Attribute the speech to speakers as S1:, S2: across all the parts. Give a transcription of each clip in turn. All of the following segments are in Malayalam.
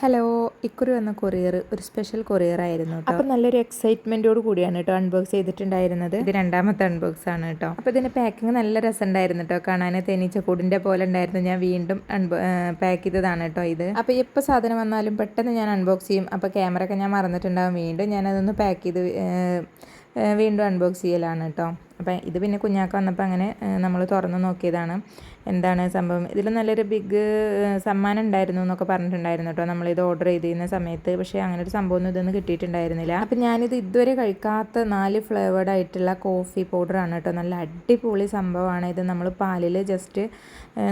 S1: ഹലോ ഇക്കുറി വന്ന കൊറിയർ ഒരു സ്പെഷ്യൽ കൊറിയർ ആയിരുന്നു കേട്ടോ അപ്പോൾ നല്ലൊരു എക്സൈറ്റ്മെന്റോട് കൂടിയാണ് കേട്ടോ അൺബോക്സ് ചെയ്തിട്ടുണ്ടായിരുന്നത്. ഇത് രണ്ടാമത്തെ അൺബോക്സ് ആണ് കേട്ടോ അപ്പോൾ ഇതിന്റെ പാക്കിങ് നല്ല രസമുണ്ടായിരുന്നു കേട്ടോ കാണാൻ തേനീച്ചക്കൂടിന്റെ പോലെ ഉണ്ടായിരുന്നു. ഞാൻ വീണ്ടും പാക്ക് ചെയ്തതാണ് കേട്ടോ ഇത്. അപ്പോൾ എപ്പോൾ സാധനം വന്നാലും പെട്ടെന്ന് ഞാൻ അൺബോക്സ് ചെയ്യും. അപ്പോൾ ക്യാമറ ഒക്കെ ഞാൻ മറന്നിട്ടുണ്ടാവും. വീണ്ടും ഞാൻ അതൊന്ന് പാക്ക് ചെയ്ത് വീണ്ടും അൺബോക്സ് ചെയ്യലാണ് കേട്ടോ. അപ്പം ഇത് പിന്നെ കുഞ്ഞാക്ക വന്നപ്പോൾ അങ്ങനെ നമ്മൾ തുറന്ന് നോക്കിയതാണ്. എന്താണ് സംഭവം? ഇതിൽ നല്ലൊരു ബിഗ് സമ്മാനം ഉണ്ടായിരുന്നു എന്നൊക്കെ പറഞ്ഞിട്ടുണ്ടായിരുന്നു കേട്ടോ. നമ്മളിത് ഓർഡർ ചെയ്തിരുന്ന സമയത്ത്. പക്ഷേ അങ്ങനെ ഒരു സംഭവം സംഭവമൊന്നും ഇതൊന്നും കിട്ടിയിട്ടുണ്ടായിരുന്നില്ല. അപ്പം ഞാനിത് ഇതുവരെ കഴിക്കാത്ത നാല് ഫ്ലേവേഡ് ആയിട്ടുള്ള കോഫി പൗഡറാണ് കേട്ടോ. നല്ല അടിപൊളി സംഭവമാണ് ഇത്. നമ്മൾ പാലിൽ ജസ്റ്റ്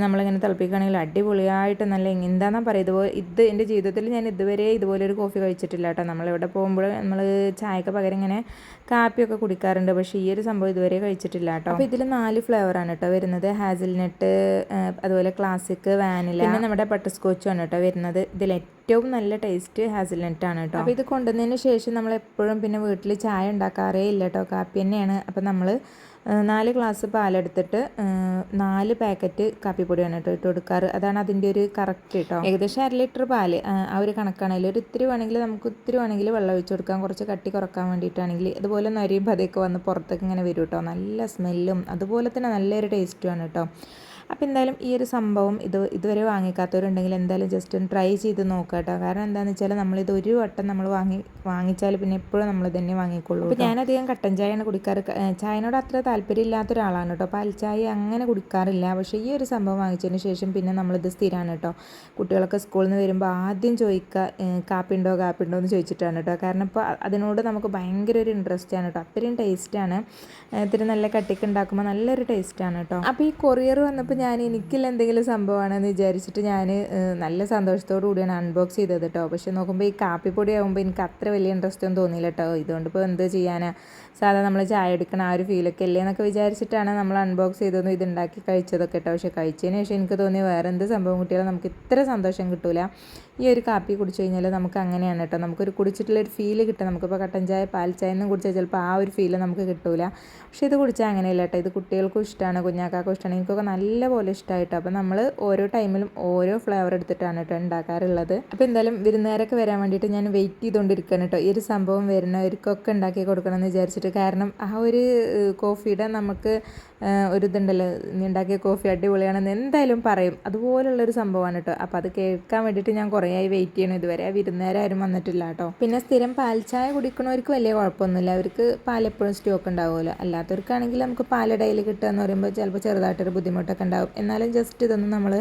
S1: നമ്മളിങ്ങനെ തിളപ്പിക്കുകയാണെങ്കിൽ അടിപൊളിയായിട്ട് നല്ല എന്താണെന്നാണ് പറയുക. ഇതുപോലെ ഇത് എന്റെ ജീവിതത്തിൽ ഞാൻ ഇതുവരെ ഇതുപോലെ ഒരു കോഫി കഴിച്ചിട്ടില്ല കേട്ടോ. നമ്മളിവിടെ പോകുമ്പോൾ നമ്മൾ ചായക്ക് പകരം ഇങ്ങനെ കാപ്പിയൊക്കെ കുടിക്കാറുണ്ട്. പക്ഷേ ഈ ഒരു സംഭവം ഇതുവരെ കഴിച്ചിട്ടില്ല കേട്ടോ. അപ്പോൾ ഇതിൽ നാല് ഫ്ലേവർ ആണ് കേട്ടോ വരുന്നത്. ഹാസിൽനട്ട് അതുപോലെ ക്ലാസിക് വാനില പിന്നെ നമ്മുടെ ബട്ടർ സ്കോച്ചും ആണ് കേട്ടോ വരുന്നത്. ഇതിൽ ഏറ്റവും നല്ല ടേസ്റ്റ് ഹാസിൽനട്ട് ആണ് കേട്ടോ അപ്പോൾ ഇത് കൊണ്ടുവന്നതിന് ശേഷം നമ്മൾ എപ്പോഴും പിന്നെ വീട്ടിൽ ചായ ഉണ്ടാക്കാറേ ഇല്ല കേട്ടോ കാപ്പി തന്നെയാണ്. അപ്പോൾ നമ്മൾ നാല് ഗ്ലാസ് പാലെടുത്തിട്ട് നാല് പാക്കറ്റ് കാപ്പിപ്പൊടിയാണ് കേട്ടോ ഇട്ട് കൊടുക്കാറ്. അതാണ് അതിന്റെ ഒരു കറക്റ്റ് കേട്ടോ ഏകദേശം അര ലിറ്റർ പാൽ ആ ഒരു കണക്കാണെങ്കിൽ ഒരു ഇത്തിരി വേണമെങ്കിൽ നമുക്ക് ഇത്തിരി വേണമെങ്കിൽ വെള്ളം ഒഴിച്ച് കൊടുക്കാം. കുറച്ച് കട്ടി കുറയ്ക്കാൻ വേണ്ടിയിട്ടാണെങ്കിൽ. അതുപോലെ നരിയും പതയൊക്കെ വന്ന് പുറത്തേക്ക് ഇങ്ങനെ വരും കേട്ടോ നല്ല സ്മെല്ലും അതുപോലെ തന്നെ നല്ലൊരു ടേസ്റ്റുമാണ് കേട്ടോ അപ്പോൾ എന്തായാലും ഈ ഒരു സംഭവം ഇത് ഇതുവരെ വാങ്ങിക്കാത്തവരുണ്ടെങ്കിൽ എന്തായാലും ജസ്റ്റ് ഒന്ന് ട്രൈ ചെയ്ത് നോക്കുക കേട്ടോ. കാരണം എന്താണെന്ന് വെച്ചാൽ നമ്മളിത് ഒരു വട്ടം നമ്മൾ വാങ്ങി വാങ്ങിച്ചാൽ പിന്നെ എപ്പോഴും നമ്മൾ തന്നെ വാങ്ങിക്കൊള്ളൂ അപ്പോൾ ഞാനധികം കട്ടൻ ചായയാണ് കുടിക്കാറ്. ചായനോട് അത്ര താല്പര്യമില്ലാത്ത ഒരാളാണ് കേട്ടോ പാൽ ചായ അങ്ങനെ കുടിക്കാറില്ല. പക്ഷേ ഈ ഒരു സംഭവം വാങ്ങിച്ചതിന് ശേഷം പിന്നെ നമ്മളിത് സ്ഥിരമാണ് കേട്ടോ. കുട്ടികളൊക്കെ സ്കൂളിൽ നിന്ന് വരുമ്പോൾ ആദ്യം ചോദിക്കുക കാപ്പിണ്ടോ കാപ്പിണ്ടോ എന്ന് ചോദിച്ചിട്ടാണ് കേട്ടോ. കാരണം ഇപ്പോൾ അതിനോട് നമുക്ക് ഭയങ്കര ഒരു ഇൻട്രസ്റ്റ് ആണ് കേട്ടോ. അത്രയും ടേസ്റ്റാണ് ഇത്തിരി നല്ല കട്ടിക്ക് ഉണ്ടാക്കുമ്പോൾ നല്ലൊരു ടേസ്റ്റാണ് കേട്ടോ. അപ്പോൾ ഈ കൊറിയർ വന്നപ്പോൾ ഞാൻ എനിക്കില്ല എന്തെങ്കിലും സംഭവമാണെന്ന് വിചാരിച്ചിട്ട് ഞാൻ നല്ല സന്തോഷത്തോടു കൂടിയാണ് അൺബോക്സ് ചെയ്തത് കേട്ടോ പക്ഷെ നോക്കുമ്പോൾ ഈ കാപ്പിപ്പൊടി ആകുമ്പോൾ എനിക്ക് അത്ര വലിയ ഇൻട്രസ്റ്റ് ഒന്നും തോന്നിയില്ല കേട്ടോ ഇതുകൊണ്ട് ഇപ്പോൾ എന്ത് ചെയ്യാനാ? സാധാ നമ്മൾ ചായ എടുക്കണ ആ ഒരു ഫീലൊക്കെ അല്ലേ എന്നൊക്കെ വിചാരിച്ചിട്ടാണ് നമ്മൾ അൺബോക്സ് ചെയ്തൊന്നും ഇത് ഉണ്ടാക്കി കഴിച്ചതൊക്കെ കേട്ടോ പക്ഷെ കഴിച്ചതിന് ശേഷം എനിക്ക് തോന്നി വേറെ എന്ത് സംഭവം കിട്ടിയാലും നമുക്ക് ഇത്ര സന്തോഷം കിട്ടൂല. ഈ ഒരു കാപ്പി കുടിച്ചു കഴിഞ്ഞാൽ നമുക്ക് അങ്ങനെയാണ് കേട്ടോ നമുക്കൊരു കുടിച്ചിട്ടുള്ള ഒരു ഫീൽ കിട്ടും. നമുക്കിപ്പോൾ കട്ടൻ ചായ പാൽ ചായ ഒന്നും കുടിച്ചാൽ ചിലപ്പോൾ ആ ഒരു ഫീൽ നമുക്ക് കിട്ടൂല. പക്ഷേ ഇത് കുടിച്ചാൽ അങ്ങനെയല്ല കേട്ടോ ഇത് കുട്ടികൾക്കും ഇഷ്ടമാണ് കുഞ്ഞാക്കാക്കും ഇഷ്ടമാണ് എനിക്കൊക്കെ നല്ലപോലെ ഇഷ്ടമായിട്ടോ അപ്പോൾ നമ്മൾ ഓരോ ടൈമിലും ഓരോ ഫ്ലേവർ എടുത്തിട്ടാണ് കേട്ടോ ഉണ്ടാക്കാറുള്ളത് അപ്പോൾ എന്തായാലും വിരുന്നുകാരൊക്കെ വരാൻ വേണ്ടിയിട്ട് ഞാൻ വെയിറ്റ് ചെയ്തുകൊണ്ടിരിക്കുകയാണ് കേട്ടോ ഈ ഒരു സംഭവം വരുന്നവർക്കൊക്കെ ഉണ്ടാക്കി കൊടുക്കണം എന്ന് വിചാരിച്ചിട്ട്. കാരണം ആ ഒരു കോഫിയുടെ നമുക്ക് ഒരു ഇതുണ്ടല്ലോ നീ ഉണ്ടാക്കിയ കോഫി അടിപൊളിയാണെന്ന് എന്തായാലും പറയും. അതുപോലുള്ളൊരു സംഭവമാണ് കേട്ടോ അപ്പോൾ അത് കേൾക്കാൻ വേണ്ടിയിട്ട് ഞാൻ കുറേ ആയി വെയിറ്റ് ചെയ്യണം. ഇതുവരെ ആരും വന്നിട്ടില്ല കേട്ടോ പിന്നെ സ്ഥിരം പാൽ ചായ കുടിക്കണവർക്ക് വലിയ കുഴപ്പമൊന്നുമില്ല അവർക്ക് പാൽ എപ്പോഴും സ്റ്റോക്ക് ഉണ്ടാവുമല്ലോ അല്ലാത്തവർക്കാണെങ്കിൽ നമുക്ക് പാൽ ഡെയിലി കിട്ടുക എന്ന് പറയുമ്പോൾ ചിലപ്പോൾ ചെറുതായിട്ടൊരു ബുദ്ധിമുട്ടൊക്കെ ഉണ്ടാവും. എന്നാലും ജസ്റ്റ് ഇതൊന്ന് നമ്മൾ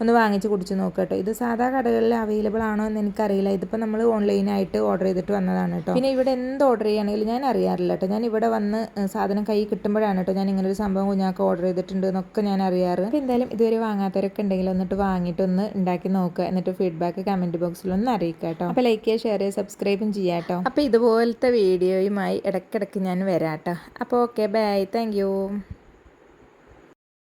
S1: ഒന്ന് വാങ്ങിച്ച് കുടിച്ച് നോക്കുക കേട്ടോ. ഇത് സാധാ കടകളിൽ അവൈലബിൾ ആണോ എന്ന് എനിക്കറിയില്ല. ഇതിപ്പോൾ നമ്മൾ ഓൺലൈനായിട്ട് ഓർഡർ ചെയ്തിട്ട് വന്നതാണ് കേട്ടോ. പിന്നെ ഇവിടെ എന്ത് ഓർഡർ ചെയ്യുകയാണെങ്കിലും ഞാൻ അറിയാറില്ല കേട്ടോ. ഞാൻ ഇവിടെ വന്ന് സാധനം കൈ കിട്ടുമ്പോഴാണ് കേട്ടോ ഞാൻ ഇങ്ങനൊരു സംഭവം കുഞ്ഞാക്ക് ഓർഡർ ചെയ്തിട്ടുണ്ട് എന്നൊക്കെ ഞാൻ അറിയാറ്. അപ്പോൾ എന്തായാലും ഇതുവരെ വാങ്ങാത്തവരൊക്കെ ഉണ്ടെങ്കിൽ എന്നിട്ട് വാങ്ങിയിട്ട് ഒന്ന് ഉണ്ടാക്കി നോക്കുക എന്നിട്ട് ഫീഡ്ബാക്ക് കമന്റ് ബോക്സിൽ ഒന്ന് അറിയിക്കുക കേട്ടോ. അപ്പോൾ ലൈക്ക് ചെയ്യുക ഷെയർ ചെയ്യുക സബ്സ്ക്രൈബും ചെയ്യാം കേട്ടോ. അപ്പോൾ ഇതുപോലത്തെ വീഡിയോയുമായി ഇടയ്ക്കിടയ്ക്ക് ഞാൻ വരാം കേട്ടോ. അപ്പോൾ ഓക്കെ ബൈ താങ്ക്